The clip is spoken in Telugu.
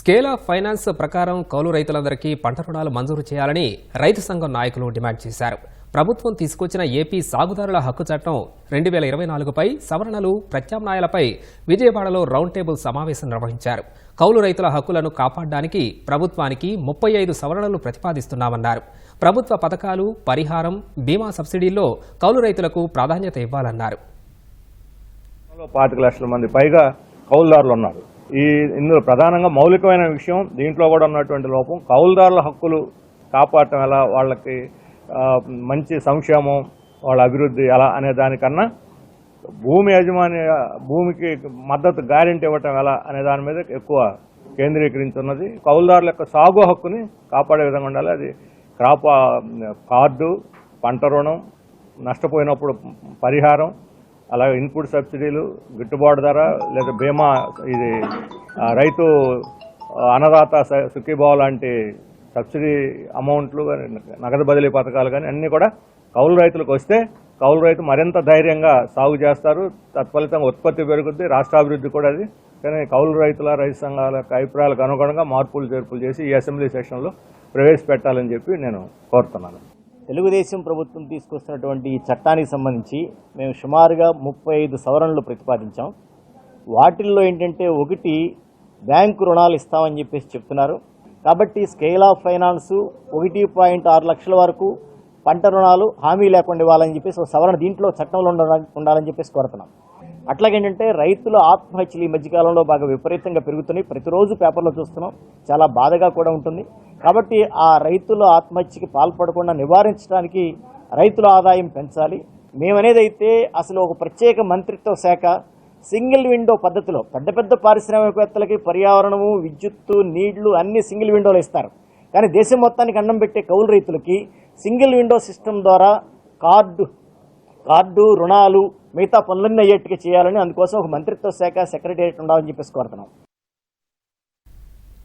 స్కేల్ ఆఫ్ ఫైనాన్స్ ప్రకారం కౌలు రైతులందరికీ పంట రుణాలు మంజూరు చేయాలని రైతు సంఘం నాయకులు డిమాండ్ చేశారు. ప్రభుత్వం తీసుకొచ్చిన ఏపీ సాగుదారుల హక్కు చట్టం రెండు వేల ఇరవై నాలుగుపై సవరణలు ప్రత్యామ్నాయాలపై విజయవాడలో రౌండ్ టేబుల్ సమావేశం నిర్వహించారు. కౌలు రైతుల హక్కులను కాపాడడానికి ప్రభుత్వానికి ముప్పై ఐదు సవరణలు ప్రతిపాదిస్తున్నామన్నారు. ప్రభుత్వ పథకాలు పరిహారం బీమా సబ్సిడీల్లో కౌలు రైతులకు ప్రాధాన్యత ఇవ్వాలన్నారు. పాతిక లక్షల మంది పైగా కౌలుదారులు ఉన్నారు. ఈ ఇందులో ప్రధానంగా మౌలికమైన విషయం దీంట్లో కూడా ఉన్నటువంటి లోపం కౌలుదారుల హక్కులు కాపాడటం ఎలా వాళ్ళకి మంచి సంక్షేమం వాళ్ళ అభివృద్ధి ఎలా అనే దానికన్నా భూమి యజమాని భూమికి మద్దతు గ్యారెంటీ ఇవ్వటం ఎలా అనే దాని మీద ఎక్కువ కేంద్రీకరించున్నది. కౌలుదారుల యొక్క సాగు హక్కుని కాపాడే విధంగా ఉండాలి. అది క్రాప్ కార్డు పంట రుణం నష్టపోయినప్పుడు పరిహారం అలాగే ఇన్పుట్ సబ్సిడీలు గిట్టుబాటు ధర లేదా బీమా ఇది రైతు అన్నదాత స- సుఖీభావ లాంటి సబ్సిడీ అమౌంట్లు కానీ నగదు బదిలీ పథకాలు కానీ అన్నీ కూడా కౌలు రైతులకు వస్తే కౌలు రైతు మరింత ధైర్యంగా సాగు చేస్తారు. తత్ఫలితంగా ఉత్పత్తి పెరుగుద్ది రాష్ట్రాభివృద్ధి కూడా అది. కానీ కౌలు రైతుల రైతు సంఘాల అభిప్రాయాలకు అనుగుణంగా మార్పులు చేర్పులు చేసి ఈ అసెంబ్లీ సెషన్లో ప్రవేశపెట్టాలని చెప్పి నేను కోరుతున్నాను. తెలుగుదేశం ప్రభుత్వం తీసుకొస్తున్నటువంటి ఈ చట్టానికి సంబంధించి మేము సుమారుగా ముప్పై ఐదు సవరణలు ప్రతిపాదించాం. వాటిల్లో ఏంటంటే ఒకటి బ్యాంకు రుణాలు ఇస్తామని చెప్పేసి చెప్తున్నారు. కాబట్టి స్కేల్ ఆఫ్ ఫైనాన్స్ ఒకటి పాయింట్ ఆరు లక్షల వరకు పంట రుణాలు హామీ లేకుండా ఇవ్వాలని చెప్పేసి ఒక సవరణ దీంట్లో చట్టంలో ఉండాలని ఉండాలని చెప్పేసి కోరుతున్నాం. అట్లాగేంటంటే రైతుల ఆత్మహత్యలు ఈ మధ్యకాలంలో బాగా విపరీతంగా పెరుగుతున్నాయి. ప్రతిరోజు పేపర్లో చూస్తున్నాం. చాలా బాధగా కూడా ఉంటుంది. కాబట్టి ఆ రైతుల ఆత్మహత్యకి పాల్పడకుండా నివారించడానికి రైతుల ఆదాయం పెంచాలి. మేమనేది అయితే అసలు ఒక ప్రత్యేక మంత్రిత్వ శాఖ సింగిల్ విండో పద్ధతిలో పెద్ద పెద్ద పారిశ్రామికవేత్తలకి పర్యావరణము విద్యుత్తు నీళ్ళు అన్ని సింగిల్ విండోలు ఇస్తారు. కానీ దేశం మొత్తానికి అన్నం పెట్టే కౌలు రైతులకి సింగిల్ విండో సిస్టమ్ ద్వారా కార్డు కార్డు రుణాలు మిగతా పనులన్నీ అయ్యేట్టుగా చేయాలని అందుకోసం ఒక మంత్రిత్వ శాఖ సెక్రటేరియట్ ఉండాలని చెప్పేసి కోరుతున్నాం.